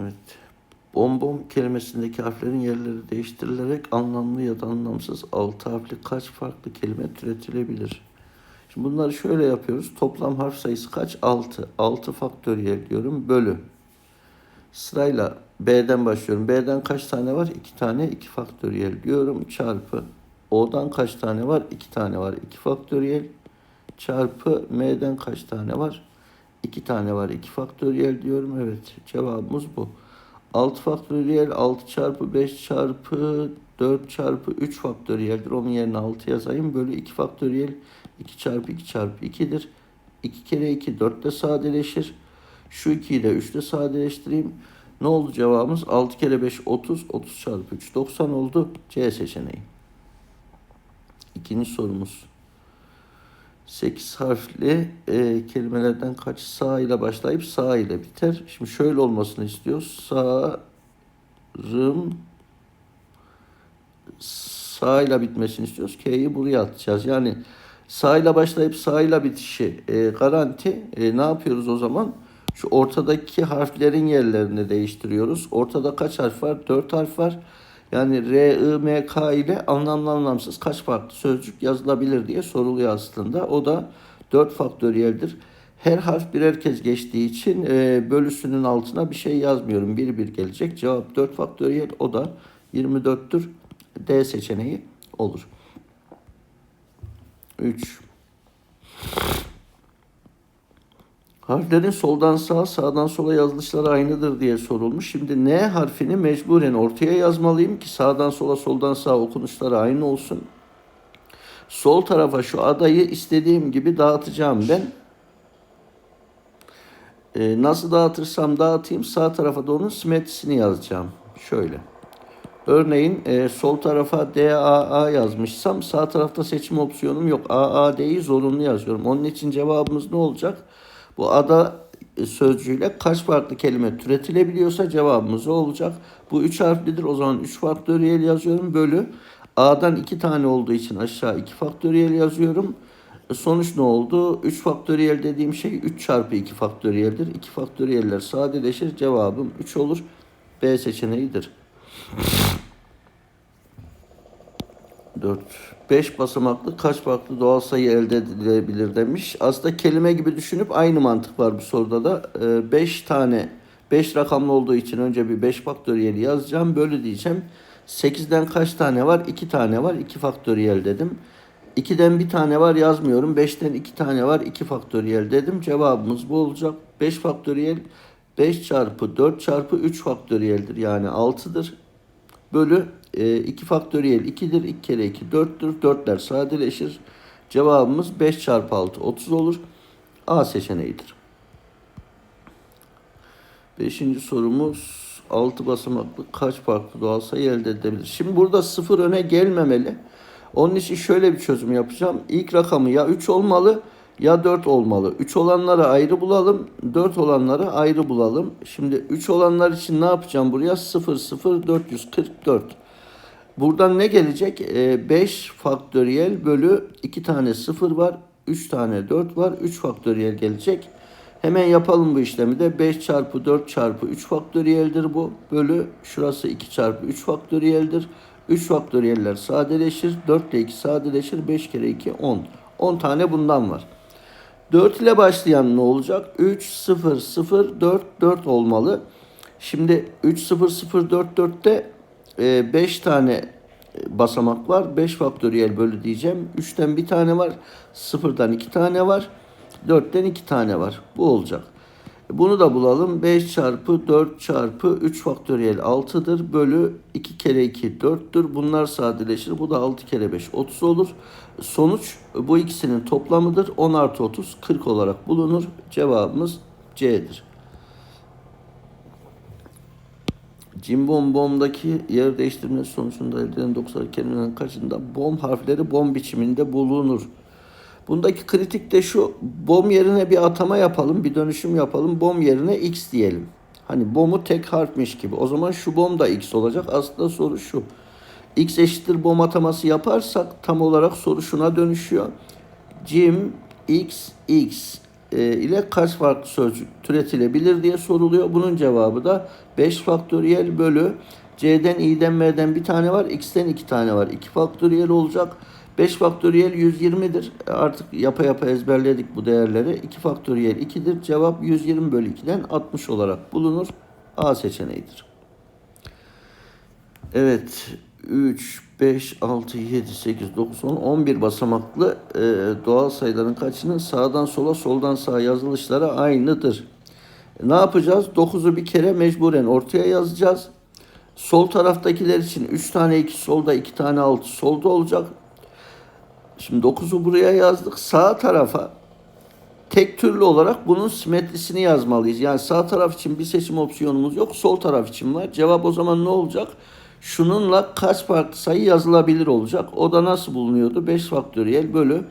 Evet. Bombom kelimesindeki harflerin yerleri değiştirilerek anlamlı ya da anlamsız altı harfli kaç farklı kelime türetilebilir? Şimdi bunları şöyle yapıyoruz. Toplam harf sayısı kaç? 6. 6 faktöriyel diyorum. Bölü. Sırayla B'den başlıyorum. B'den kaç tane var? 2 tane. 2 faktöriyel diyorum. Çarpı. O'dan kaç tane var? 2 tane var. 2 faktöriyel. Çarpı M'den kaç tane var? 2 tane var. 2 faktöriyel diyorum. Evet. Cevabımız bu. 6 faktöriyel 6 çarpı 5 çarpı 4 çarpı 3 faktöriyeldir. Onun yerine 6 yazayım. Bölü 2 faktöriyel 2 çarpı 2 çarpı 2'dir. 2 kere 2 4 de sadeleşir. Şu 2'yi de 3 de sadeleştireyim. Ne oldu cevabımız? 6 kere 5 30. 30 çarpı 3 90 oldu. C seçeneği. İkinci sorumuz. 8 harfli e, kelimelerden kaç sağ ile başlayıp sağ ile biter? Şimdi şöyle olmasını istiyoruz. Sağrım sağ ile bitmesini istiyoruz. K'yi buraya atacağız. Yani sağ ile başlayıp sağ ile bitişi e, garanti. E, ne yapıyoruz o zaman? Şu ortadaki harflerin yerlerini değiştiriyoruz. Ortada kaç harf var? 4 harf var. Yani R, I, M, K ile anlamlı anlamsız kaç farklı sözcük yazılabilir diye soruluyor aslında. O da 4 faktöriyeldir. Her harf birer kez geçtiği için e, bölüsünün altına bir şey yazmıyorum. Bir bir gelecek. Cevap 4 faktöriyel. O da 24'tür. D seçeneği olur. 3. Harflerin soldan sağa, sağdan sola yazılışları aynıdır diye sorulmuş. Şimdi N harfini mecburen ortaya yazmalıyım ki sağdan sola, soldan sağa okunuşları aynı olsun. Sol tarafa şu adayı istediğim gibi dağıtacağım ben. Ee, nasıl dağıtırsam dağıtayım sağ tarafa da onun simetrisini yazacağım. Şöyle. Örneğin e, sol tarafa DAA yazmışsam sağ tarafta seçim opsiyonum yok. AAD'yi zorunlu yazıyorum. Onun için cevabımız ne olacak? Bu ada e, sözcüğüyle kaç farklı kelime türetilebiliyorsa cevabımız olacak. Bu üç harflidir. O zaman 3 faktöriyel yazıyorum. Bölü. A'dan 2 tane olduğu için aşağı 2 faktöriyel yazıyorum. E, Sonuç ne oldu? 3 faktöriyel dediğim şey 3 çarpı 2 faktöriyeldir. 2 faktöriyeller sadeleşir. Cevabım 3 olur. B seçeneğidir. 4. 5 basamaklı kaç farklı doğal sayı elde edilebilir demiş. Aslında kelime gibi düşünüp aynı mantık var bu soruda da. 5 tane 5 rakamlı olduğu için önce bir 5 faktöriyeli yazacağım. Bölü diyeceğim. 8'den kaç tane var? 2 tane var. 2 faktöriyel dedim. 2'den bir tane var yazmıyorum. 5'ten 2 tane var. 2 faktöriyel dedim. Cevabımız bu olacak. 5 faktöriyel 5 çarpı 4 çarpı 3 faktöriyeldir. Yani 6'dır. Bölü e, 2 faktöriyel 2'dir. 2 kere 2 4'tür. 4'ler sadeleşir. Cevabımız 5 çarpı 6 30 olur. A seçeneğidir. Beşinci sorumuz 6 basamaklı kaç farklı doğal sayı elde edebilir? Şimdi burada 0 öne gelmemeli. Onun için şöyle bir çözüm yapacağım. İlk rakamı ya 3 olmalı ya 4 olmalı. 3 olanları ayrı bulalım. 4 olanları ayrı bulalım. Şimdi 3 olanlar için ne yapacağım buraya? 0 0 444. Buradan ne gelecek? Ee, 5 faktöriyel bölü 2 tane 0 var. 3 tane 4 var. 3 faktöriyel gelecek. Hemen yapalım bu işlemi de. 5 çarpı 4 çarpı 3 faktöriyeldir bu. Bölü şurası 2 çarpı 3 faktöriyeldir. 3 faktöriyeller sadeleşir. 4 ile 2 sadeleşir. 5 kere 2 10. 10 tane bundan var. 4 ile başlayan ne olacak? 3, 0, 0, 4, 4 olmalı. Şimdi 3, 0, 0, 4, 4'te 5 tane e, basamak var. 5 faktöriyel bölü diyeceğim. 3'ten bir tane var. 0'dan 2 tane var. 4'ten 2 tane var. Bu olacak. Bunu da bulalım. 5 çarpı 4 çarpı 3 faktöriyel 6'dır. Bölü 2 kere 2 4'tür. Bunlar sadeleşir. Bu da 6 kere 5 30 olur. Sonuç bu ikisinin toplamıdır. 10 artı 30 40 olarak bulunur. Cevabımız C'dir. Cimbom bomdaki yer değiştirme sonucunda elde edilen 90 kelimelerin kaçında bom harfleri bom biçiminde bulunur. Bundaki kritik de şu. Bom yerine bir atama yapalım, bir dönüşüm yapalım. Bom yerine x diyelim. Hani bomu tek harfmiş gibi. O zaman şu bom da x olacak. Aslında soru şu. x eşittir bom ataması yaparsak tam olarak soru şuna dönüşüyor. Cim x x ile kaç farklı sözcük türetilebilir diye soruluyor. Bunun cevabı da 5 faktöriyel bölü C'den, i'den, m'den bir tane var. X'ten iki tane var. 2 faktöriyel olacak. 5 faktöriyel 120'dir. Artık yapa yapa ezberledik bu değerleri. 2 faktöriyel 2'dir. Cevap 120 bölü 2'den 60 olarak bulunur. A seçeneğidir. Evet. 3, 5, 6, 7, 8, 9, 10, 11 basamaklı e, doğal sayıların kaçının sağdan sola, soldan sağa yazılışları aynıdır. E, ne yapacağız? 9'u bir kere mecburen ortaya yazacağız. Sol taraftakiler için 3 tane 2 solda, 2 tane 6 solda olacak. Şimdi 9'u buraya yazdık. Sağ tarafa tek türlü olarak bunun simetrisini yazmalıyız. Yani sağ taraf için bir seçim opsiyonumuz yok. Sol taraf için var. Cevap o zaman ne olacak? Şununla kaç farklı sayı yazılabilir olacak. O da nasıl bulunuyordu? 5 faktöriyel bölü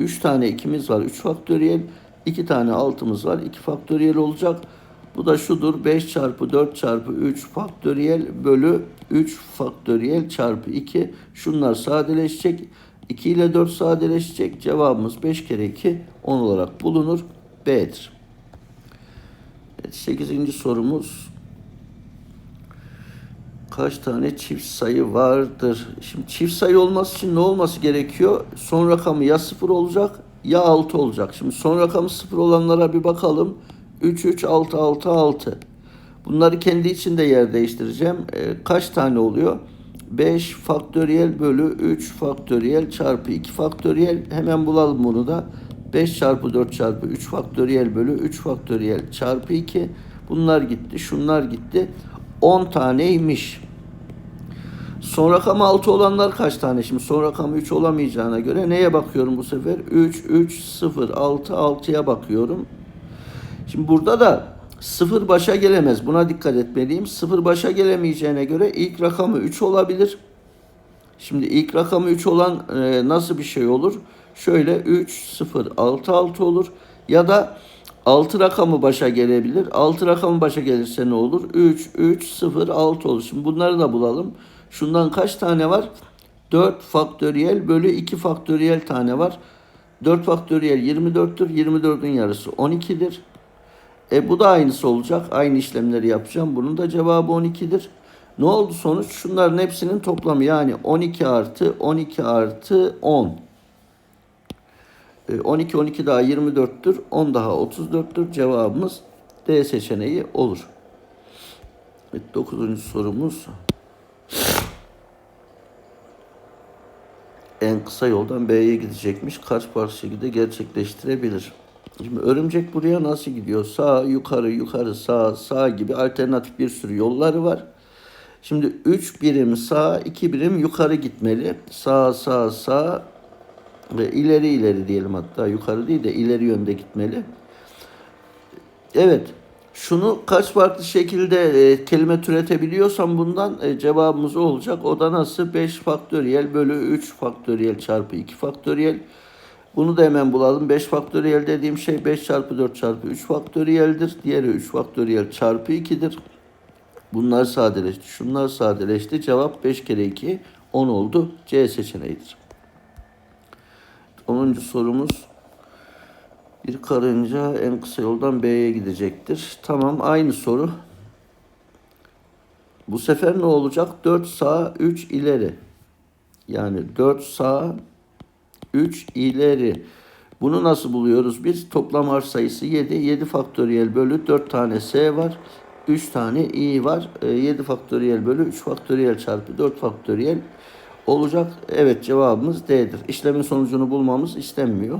3 tane 2'miz var. 3 faktöriyel. 2 tane 6'mız var. 2 faktöriyel olacak. Bu da şudur. 5 çarpı 4 çarpı 3 faktöriyel bölü 3 faktöriyel çarpı 2. Şunlar sadeleşecek. 2 ile 4 sadeleşecek. Cevabımız 5 kere 2 10 olarak bulunur. B'dir. Evet, 8. sorumuz kaç tane çift sayı vardır? Şimdi çift sayı olması için ne olması gerekiyor? Son rakamı ya 0 olacak ya 6 olacak. Şimdi son rakamı 0 olanlara bir bakalım. 3, 3, 6, 6, 6. Bunları kendi içinde yer değiştireceğim. Ee, kaç tane oluyor? 5 faktöriyel bölü 3 faktöriyel çarpı 2 faktöriyel. Hemen bulalım bunu da. 5 çarpı 4 çarpı 3 faktöriyel bölü 3 faktöriyel çarpı 2. Bunlar gitti. Şunlar gitti. 10 taneymiş. Son rakam 6 olanlar kaç tane? Şimdi son rakamı 3 olamayacağına göre neye bakıyorum bu sefer? 3, 3, 0, 6, 6'ya bakıyorum. Şimdi burada da 0 başa gelemez. Buna dikkat etmeliyim. 0 başa gelemeyeceğine göre ilk rakamı 3 olabilir. Şimdi ilk rakamı 3 olan e, nasıl bir şey olur? Şöyle 3, 0, 6, 6 olur. Ya da 6 rakamı başa gelebilir. 6 rakamı başa gelirse ne olur? 3, 3, 0, 6 olur. Şimdi bunları da bulalım. Şundan kaç tane var? 4 faktöriyel bölü 2 faktöriyel tane var. 4 faktöriyel 24'tür. 24'ün yarısı 12'dir. E bu da aynısı olacak. Aynı işlemleri yapacağım. Bunun da cevabı 12'dir. Ne oldu sonuç? Şunların hepsinin toplamı yani 12 artı 12 artı 10. E, 12 12 daha 24'tür. 10 daha 34'tür. Cevabımız D seçeneği olur. Evet, 9. sorumuz. En kısa yoldan B'ye gidecekmiş. Kaç parça şekilde gerçekleştirebilir? Şimdi örümcek buraya nasıl gidiyor? Sağ, yukarı, yukarı, sağ, sağ gibi alternatif bir sürü yolları var. Şimdi 3 birim sağ, 2 birim yukarı gitmeli. Sağ, sağ, sağ ve ileri ileri diyelim hatta yukarı değil de ileri yönde gitmeli. Evet. Şunu kaç farklı şekilde e, kelime türetebiliyorsam bundan e, cevabımız olacak. O da nasıl? 5 faktöriyel bölü 3 faktöriyel çarpı 2 faktöriyel. Bunu da hemen bulalım. 5 faktöriyel dediğim şey 5 çarpı 4 çarpı 3 faktöriyeldir. Diğeri 3 faktöriyel çarpı 2'dir. Bunlar sadeleşti. Şunlar sadeleşti. Cevap 5 kere 2 10 oldu. C seçeneğidir. 10. sorumuz. Bir karınca en kısa yoldan B'ye gidecektir. Tamam aynı soru. Bu sefer ne olacak? 4 sağ 3 ileri. Yani 4 sağ 3 ileri. Bunu nasıl buluyoruz biz? Toplam harf sayısı 7. 7 faktöriyel bölü 4 tane S var. 3 tane i var. 7 faktöriyel bölü 3 faktöriyel çarpı 4 faktöriyel olacak. Evet cevabımız D'dir. İşlemin sonucunu bulmamız istenmiyor.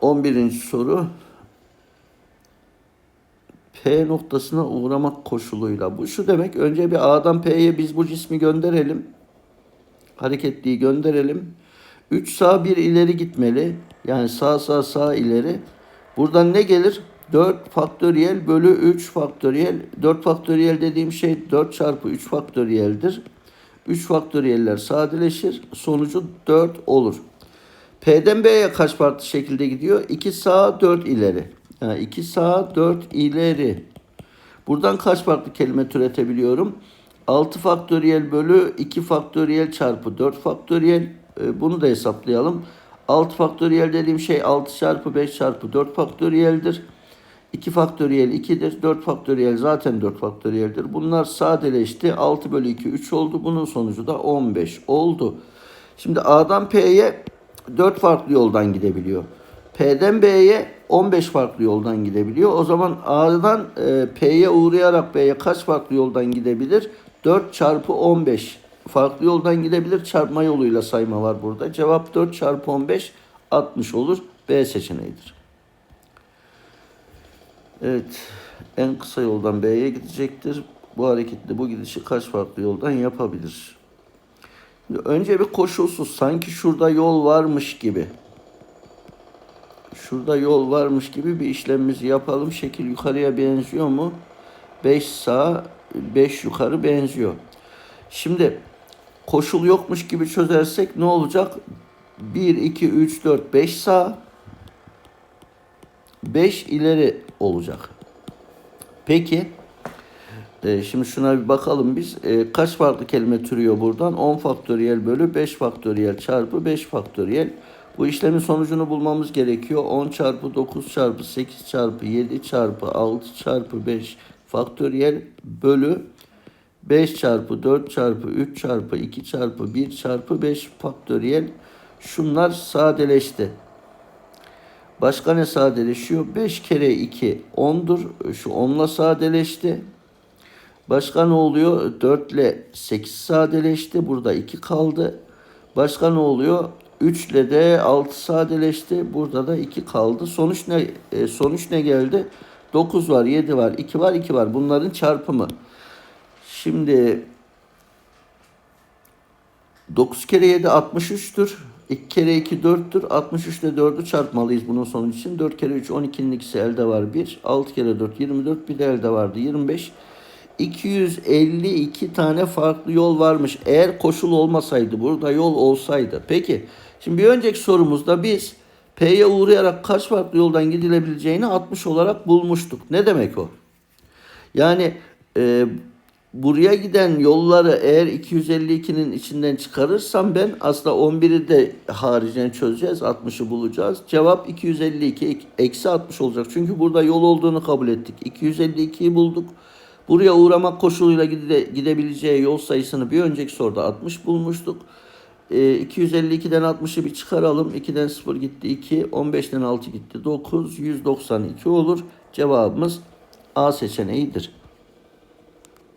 11. soru. P noktasına uğramak koşuluyla. Bu şu demek. Önce bir A'dan P'ye biz bu cismi gönderelim. Hareketliyi gönderelim. 3 sağ 1 ileri gitmeli. Yani sağ sağ sağ ileri. Buradan ne gelir? 4 faktöriyel bölü 3 faktöriyel. 4 faktöriyel dediğim şey 4 çarpı 3 faktöriyeldir. 3 faktöriyeller sadeleşir. Sonucu 4 olur. P'den B'ye kaç farklı şekilde gidiyor? 2 sağ 4 ileri. Yani 2 sağ 4 ileri. Buradan kaç farklı kelime türetebiliyorum? 6 faktöriyel bölü 2 faktöriyel çarpı 4 faktöriyel. E, Bunu da hesaplayalım. 6 faktöriyel dediğim şey 6 çarpı 5 çarpı 4 faktöriyeldir. 2 faktöriyel 2'dir. 4 faktöriyel zaten 4 faktöriyeldir. Bunlar sadeleşti. 6 bölü 2 3 oldu. Bunun sonucu da 15 oldu. Şimdi A'dan P'ye 4 farklı yoldan gidebiliyor. P'den B'ye 15 farklı yoldan gidebiliyor. O zaman A'dan e, P'ye uğrayarak B'ye kaç farklı yoldan gidebilir? 4 çarpı 15 farklı yoldan gidebilir. Çarpma yoluyla sayma var burada. Cevap 4 çarpı 15 60 olur. B seçeneğidir. Evet. En kısa yoldan B'ye gidecektir. Bu hareketle bu gidişi kaç farklı yoldan yapabilir? Önce bir koşulsuz sanki şurada yol varmış gibi. Şurada yol varmış gibi bir işlemimizi yapalım. Şekil yukarıya benziyor mu? 5 sağ, 5 yukarı benziyor. Şimdi koşul yokmuş gibi çözersek ne olacak? 1, 2, 3, 4, 5 sağ, 5 ileri olacak. Peki, e, şimdi şuna bir bakalım biz. E, kaç farklı kelime türüyor buradan? 10 faktöriyel bölü 5 faktöriyel çarpı 5 faktöriyel. Bu işlemin sonucunu bulmamız gerekiyor. 10 çarpı 9 çarpı 8 çarpı 7 çarpı 6 çarpı 5 faktöriyel bölü 5 çarpı 4 çarpı 3 çarpı 2 çarpı 1 çarpı 5 faktöriyel. Şunlar sadeleşti. Başka ne sadeleşiyor? 5 kere 2 10'dur. Şu 10'la sadeleşti. Başka ne oluyor? 4 ile 8 sadeleşti. Burada 2 kaldı. Başka ne oluyor? 3 ile de 6 sadeleşti. Burada da 2 kaldı. Sonuç ne? E, sonuç ne geldi? 9 var, 7 var, 2 var, 2 var. Bunların çarpımı. Şimdi 9 kere 7 63'tür. 2 kere 2 4'tür. 63 ile 4'ü çarpmalıyız bunun sonucu için. 4 kere 3 12'nin ikisi elde var 1. 6 kere 4 24 bir de elde vardı 25. 252 tane farklı yol varmış. Eğer koşul olmasaydı burada yol olsaydı. Peki şimdi bir önceki sorumuzda biz P'ye uğrayarak kaç farklı yoldan gidilebileceğini 60 olarak bulmuştuk. Ne demek o? Yani e, buraya giden yolları eğer 252'nin içinden çıkarırsam ben aslında 11'i de haricen çözeceğiz. 60'ı bulacağız. Cevap 252 eksi 60 olacak. Çünkü burada yol olduğunu kabul ettik. 252'yi bulduk. Buraya uğramak koşuluyla gide, gidebileceği yol sayısını bir önceki soruda 60 bulmuştuk. E, 252'den 60'ı bir çıkaralım. 2'den 0 gitti 2. 15'ten 6 gitti 9. 192 olur. Cevabımız A seçeneğidir.